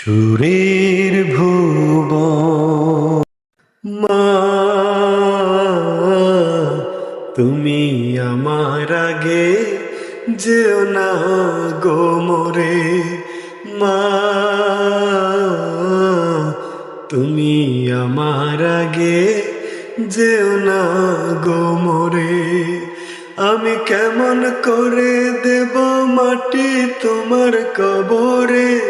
সুরের ভুব মা, তুমি আমার আগে যেও না গো মোরে। মা, তুমি আমার আগে যেও না গো মোরে। আমি কেমন করে দেব মাটি তোমার কবরে?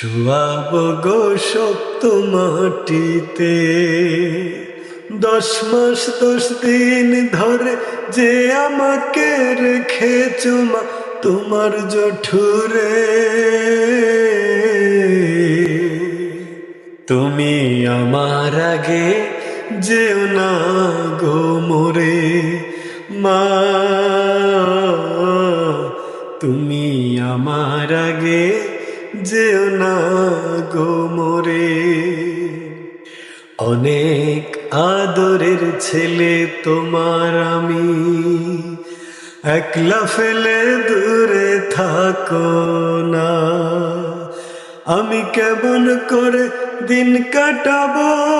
শুয়াব গো শক্ত মাটিতে। দশ মাস, দশ দিন ধরে যে আমাকে রেখেছ মা, তোমার জঠুরে। তুমি আমার আগে যেও না গো মোরে মা। তুমি আমার আগে যেও না গো মোরে। অনেক আদরের ছেলে তোমার আমি। একলা ফেলে দূরে থাকো না। আমি কেমন করে দিন কাটাবো?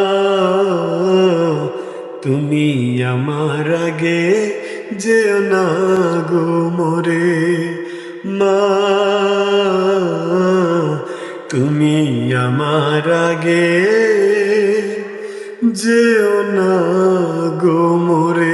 তুমি আমার আগে যেও না গো মোরে। মা, তুমি আমার আগে যেও না গো মোরে।